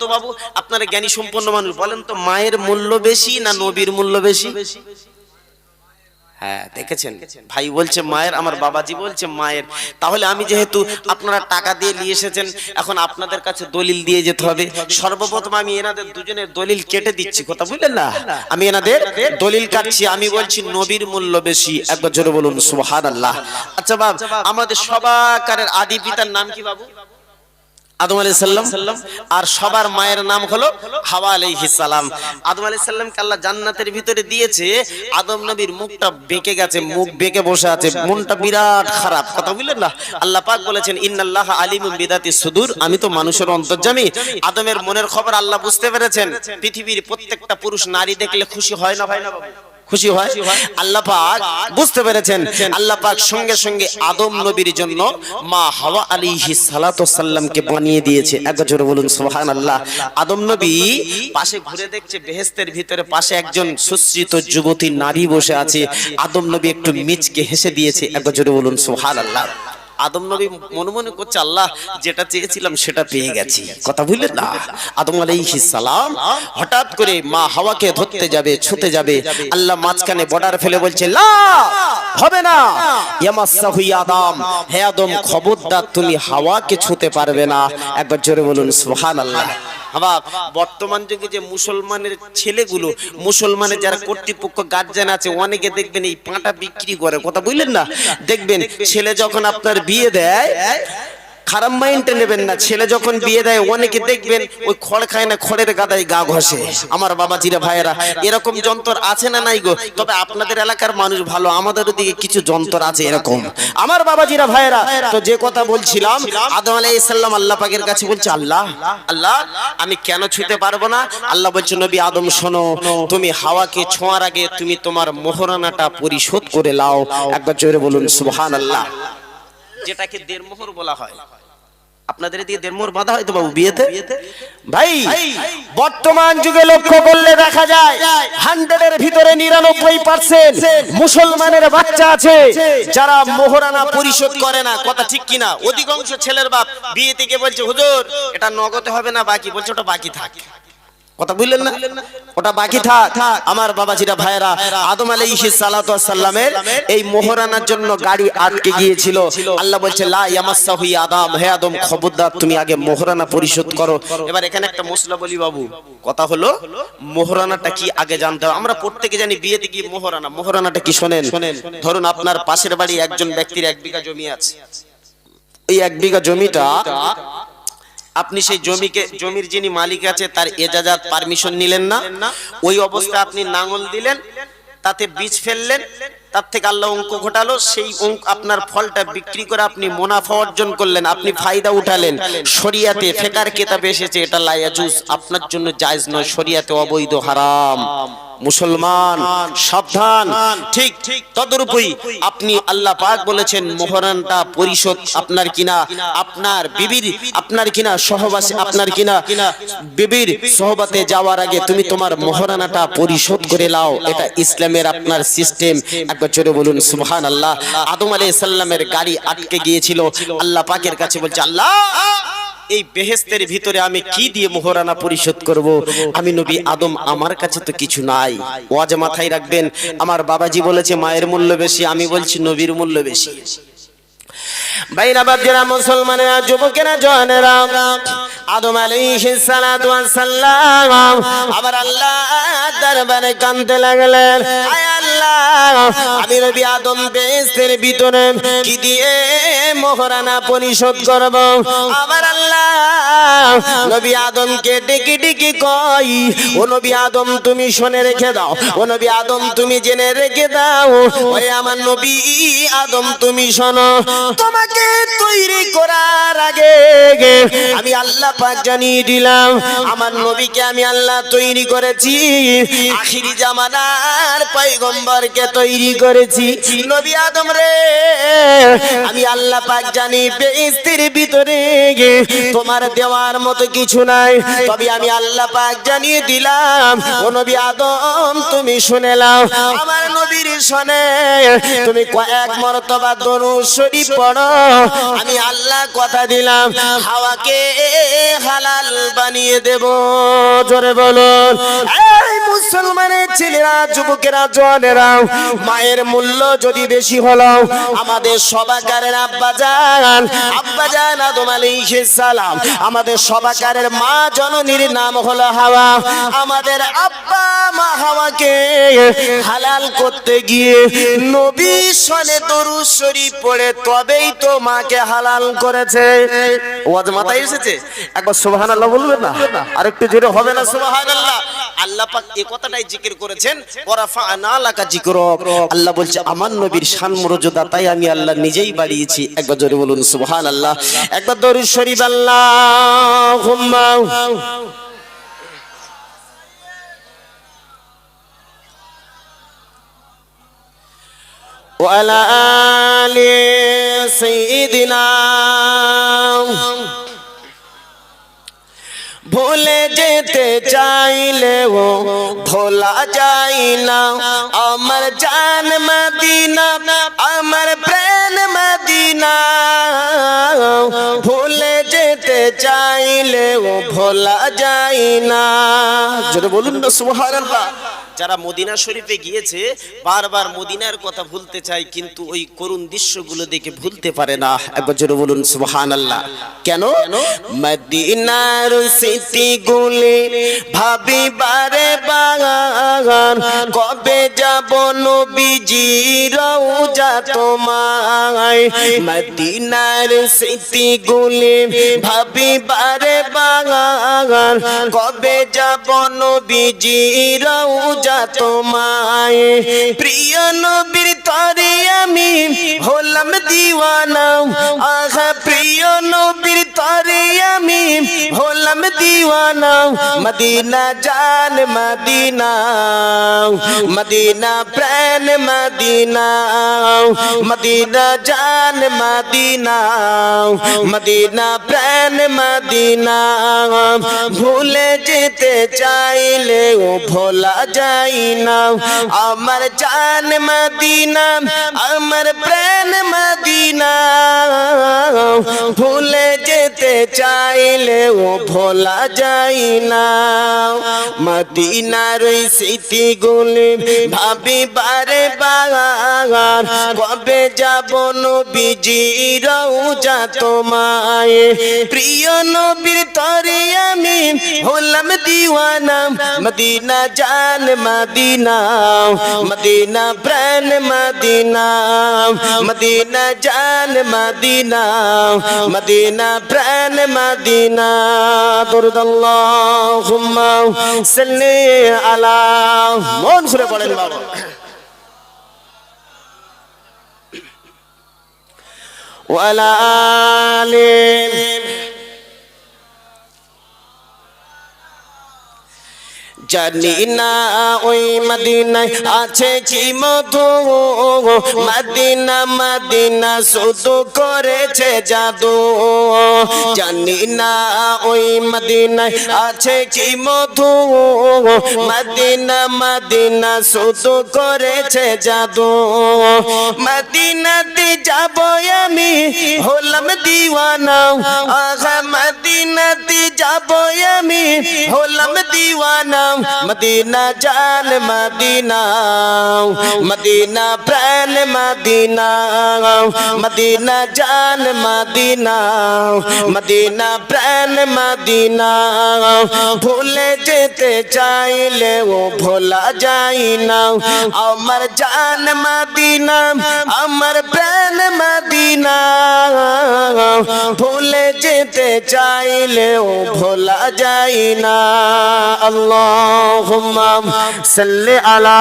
তো বাবু আপনারা জ্ঞানী সম্পন্ন মানুষ, বলেন তো মায়ের মূল্য বেশি না নবীর মূল্য বেশি? হ্যাঁ দেখেছেন। ভাই বলছে, মায়ের, আমার বাবাজি বলছে, মায়ের। তাহলে আমি যেহেতু আপনারা টাকা দিয়ে নিয়ে এসেছেন, এখন আপনাদের কাছে দলিল দিয়ে যেতে হবে। সর্বপ্রথম আমি এনাদের দুজনের দলিল কেটে দিচ্ছি, কথা বুঝলেন না? আমি এনাদের দলিল কাটছি, আমি বলছি, নবীর মূল্য বেশি। একবার জোরে বলুন সুবহান আল্লাহ আচ্ছা বাব আমাদের সবাকারের আদি পিতার নাম কি বাবু? আদম আলাইহিস সাল্লাম আর সবার মায়ের নাম হলো হাওয়া আলাইহিস সালাম। আদম আলাইহিস সালামকে আল্লাহ জান্নাতের ভিতরে দিয়েছে। আদম নবীর মুখটা বেঁকে গেছে মুখ বেঁকে বসে আছে মনটা বিরাট খারাপ। কথা বুঝলেন না? আল্লাহ পাক বলেছেন ইন্নাল্লাহ আলিমুম বিদাতি সুদূর। আমি তো মানুষের অন্তর্যামী। আদমের মনের খবর আল্লাহ বুঝতে পেরেছেন। পৃথিবীর প্রত্যেকটা পুরুষ নারী দেখলে খুশি হয় না হয় না বাবু খুশি হয়? আল্লাহ পাক বুঝতে পেরেছেন। আল্লাহ পাক সঙ্গে সঙ্গে আদম নবীর জন্য মা হাওয়া আলী সালাতু সাল্লামকে বানিয়ে দিয়েছে। একবার জোরে বলুন সুবহানাল্লাহ। আদম নবী পাশে ঘুরে দেখছে বেহেস্তের ভিতরে পাশে একজন সুশ্রিত যুবতী নারী বসে আছে। আদম নবী একটু মিচকে হেসে দিয়েছে। একবার জোরে বলুন সুবহানাল্লাহ। আদম নবী মনে মনে করছে, আল্লাহ, যেটা চেয়েছিলাম সেটা পেয়ে গেছি। কথা বুঝলেন না। আদম আলাইহিস সালাম হঠাৎ করে মা হাওয়াকে ধরতে যাবে, ছুতে যাবে। আল্লাহ মাঝখানে বর্ডার ফেলে বলছে লা হবে না। ইয়ামাসাহু আদম। হে আদম, খবরদার তুমি হাওয়াকে ছুতে পারবে না। একবার জোরে বলুন, সুবহানাল্লাহ। বাবা বর্তমান যুগে যে মুসলমানের ছেলেগুলো, মুসলমানের যারা কর্তৃপক্ষ গার্জেন আছে, অনেকে দেখবেন এই পাঁটা বিক্রি করে। কথা বুঝলেন না? দেখবেন ছেলে যখন আপনার বিয়ে দেয় খারাপ মাইন্ডে নেবেন না। ছেলে যখন বিয়ে দেয়, অনেকে দেখবেন ওই খড় খায় না, খড়ের গাদায় গা ঘষে। আমার বাবাজিরা, ভাইয়েরা, এরকম যন্ত্র আছে না নাই গো? তবে আপনাদের এলাকার মানুষ ভালো আমাদের দিকে কিছু যন্ত্র আছে এরকম। আমার বাবাজিরা, ভাইয়েরা, তো যে কথা বলছিলাম, আদম আলাইহিস সালাম আল্লাহ পাকের কাছে বলছে, আল্লাহ আল্লাহ, আমি কেন ছুঁতে পারব না? আল্লাহ বলছে, নবী আদম, শোনো, তুমি হাওয়াকে ছোঁয়ার আগে তুমি তোমার মোহরানাটা পরিশোধ করে লাও। একবার জোরে বলুন, সুবহানাল্লাহ। যেটাকে দেড়মোহর বলা হয়। আপনাদের দিয়ে দেড়মোহর বাঁধা হয় তো বাবু বিয়েতে? ভাই বর্তমান যুগে লক্ষ্য করলে দেখা যায় হান্ড্রেডের ভিতরে নিরানব্বই পার্সেন্ট মুসলমানের বাচ্চা আছে যারা মোহরানা পরিশোধ করে না কথা ঠিক কিনা? অধিকাংশ ছেলের বাপ বিয়ে থেকে বলছে হুজুর এটা নগদে হবে না বাকি। বলছে ওটা বাকি থাক। কথা বুঝলেন না? ওটা বাকি থাক। আমার বাবাজিরা ভাইরা আদম আলাইহিস সালাতু সাল্লামের এই মোহরানার জন্য গাড়ি আটকে গিয়েছিল। আল্লাহ বলছে লা ইয়ামাসাহু আদম হে আদম খবরদার তুমি আগে মোহরানা পরিশোধ করো। এবার এখানে একটা মশলা বলি বাবু। কথা হলো মোহরানাটা কি আগে জানতে হবে? আমরা প্রত্যেকে জানি বিয়েতে কি মোহরানা। মোহরানাটা কি শোনেন? ধরুন আপনার পাশের বাড়ি একজন ব্যক্তির এক বিঘা জমি আছে। এই এক বিঘা জমিটা আপনি সেই জমিকে জমির যিনি মালিক আছে তার এজাজাত পারমিশন নিলেন না। ওই অবস্থায় আপনি নাঙল দিলেন তাতে বীজ ফেললেন তার থেকে আল্লাহ অঙ্ক ঘটালো, সেই অঙ্ক আপনার ফলটা বিক্রি করে আপনি মুনাফা অর্জন করলেন, আপনি ফায়দা উঠালেন। শরিয়াতে ফেকার কেতাবে এসেছে, এটা লায়াজুজ আপনার জন্য জায়েজ নয়, শরিয়াতে অবৈধ, হারাম। মুসলমান, সাবধান। ঠিক ঠিক তদরূপই আপনি আল্লাহ পাক বলেছেন, মোহরানটা পরিশোধ আপনার কিনা, আপনার বিবির আপনার কিনা, সহবাসী আপনার কিনা, বিবির সহবাতে যাওয়ার আগে তুমি তোমার মোহরানাটা পরিশোধ করে লাও। এটা ইসলামের আপনার সিস্টেম একবার বলুন সুবহান আল্লাহ আদম আলাইহিস সালামের গাড়ি আটকে গিয়েছিল। আল্লাহ পাকের কাছে বলছে, আল্লাহ, এই বেহেস্তের ভিতরে আমি কি দিয়ে মোহরানা পরিশোধ করব? আমি নবী আদম, আমার কাছে তো কিছু নাই। ওয়াজ মাথায় রাখবেন, আমার বাবাজি বলেছে, মায়ের মূল্য বেশি, আমি বলছি, নবীর মূল্য বেশি। আল্লাহ নবী আদম বেহেশতের ভিতরে কি দিয়ে মোহরানা পরিশোধ করব? আবার আল্লাহ নবী আদমকে ডেকে ডেকে কই ও নবী আদম, তুমি শুনে রেখে দাও। ও নবী আদম, তুমি জেনে রেখে দাও। ওরে আমার নবী আদম, তুমি শোনো, তোমাকে তৈরি করার আগে আমি আল্লাহ পাক জানিয়ে দিলাম, আমার নবীকে আমি আল্লাহ তৈরি করেছি। আখিরি জামানার পয়গম্বরকে তৈরি করেছি। নবী আদম রে আমি আল্লাহ পাক জানি বেস্তির ভিতরে তোমার দেওয়ার মতো কিছু নাই। তবে আমি আল্লাহ পাক জানিয়ে দিলাম ও নবী আদম তুমি শুনে নাও। আমার নবীর শোনে তুমি কয়েক মরতবা দরুদ শরীফ পড়ো। আমি আল্লাহ কথা দিলাম হাওয়াকে হালাল বানিয়ে দেব। জোরে বলুন। মুসলমানের ছেলেরা, যুবকেরা জওয়ানেরা মায়ের মূল্য যদি বেশি হলো আমাদের সবাকারের আব্বা জান আব্বা জান আদম আলাইহিস সালাম, আমাদের সবাকারের মা জননীর নাম হলো হাওয়া। আমাদের আব্বা, মা হাওয়াকে হালাল করতে গিয়ে নবী সনে দরুদ শরীফ পড়ে তবেই তো মাকে হালাল করেছে। ওয়াজ মাথায় এসেছে? একবার সুবহানাল্লাহ বলবেন না? আর একটু জোরে হবে না সুবহানাল্লাহ? আল্লাহ পাক এই কথাটাই জিকির করেছেন ওয়ারাফা'না লাকা যিকরক আল্লাহ বলছে আমার নবীর শান মর্যাদা তাই আমি আল্লাহ নিজেই বাড়িয়েছি একবার জোরে বলুন সুবহানাল্লাহ একবার দরুদ শরীফ আল্লাহুম্মা وعلى آل سيدنا ভুলে যেতে চাইলেও ভোলা যায় না আমার জান মদিনা আমার প্রাণ মদিনা ভুলে যেতে চাইলেও ভোলা যায় না যদি বলুন না সুবহানাল্লাহ যারা মদিনা শরীফে গিয়েছে, বারবার মদিনার কথা ভুলতে চায়, কিন্তু ওই করুণ দৃশ্যগুলো দেখে ভুলতে পারে না। একবার জোরে বলুন, সুবহানাল্লাহ। কেন? মদিনার স্মৃতি গুলি ভাবি বারে বাগান, কবে যাব নবীজি রওজা তোমায়? মদিনার স্মৃতি গুলি ভাবি বারে বাগান, কবে যাব নবীজি রওজা তোমায়। প্রিয় নবীর তরে আমি হলাম দিওয়ানা। আহা প্রিয় নবীর তরে আমি হলাম দিওয়ানা মদিনা জান মদিনা মদিনা প্রাণ মদিনা মদিনা জান মদিনা মদিনা প্রাণ মদিনা ভুলে যেতে চাইলে ও ভোলা যাই না আমার জান মদিনা আমার প্রাণ মদিনা ভুলে যেতে চাইলে ও ভোলা যাই না। মদিনার স্মৃতিগুলি ভাবি বারে বাগান কবে যাব নবীজি রওজা তোমায়? প্রিয় নবীর তরে আমি হলাম দিওয়ানা। মদিনা জান মদিনা মদিনা প্রাণ মদিনা। মদিনা জান মদিনা মদিনা প্রাণ মদিনা। দুরুদাল্লাহুম্মা সাল্লি আলা। মন সুরে পড়েন বাবা। ওয়ালা আলিম জানি না ওই মদিনায় আছে কি মধু। মদিনা মদিনা শুধু করেছে জাদু। জানি না ওই মদিনায় আছে কি মধু। মদিনা মদিনা শুধু করেছে জাদু। মদিনাতে যাব আমি, হলাম দিওয়ানা। আহা, মদিনাতে যাব আমি, হলাম দিওয়ানা। মদিনা জান মদিনা মদিনা প্রাণ মদিনা মদিনা জান মদিনা মদিনা প্রাণ মদিনা ভুলে যেতে চাইলে ও ভোলা যাই না আমার জান মদিনা আমার প্রাণ মদিনা ভুলে যেতে চাইলে ও ভোলা যাই আল্লাহুম্মা সাল্লি আলা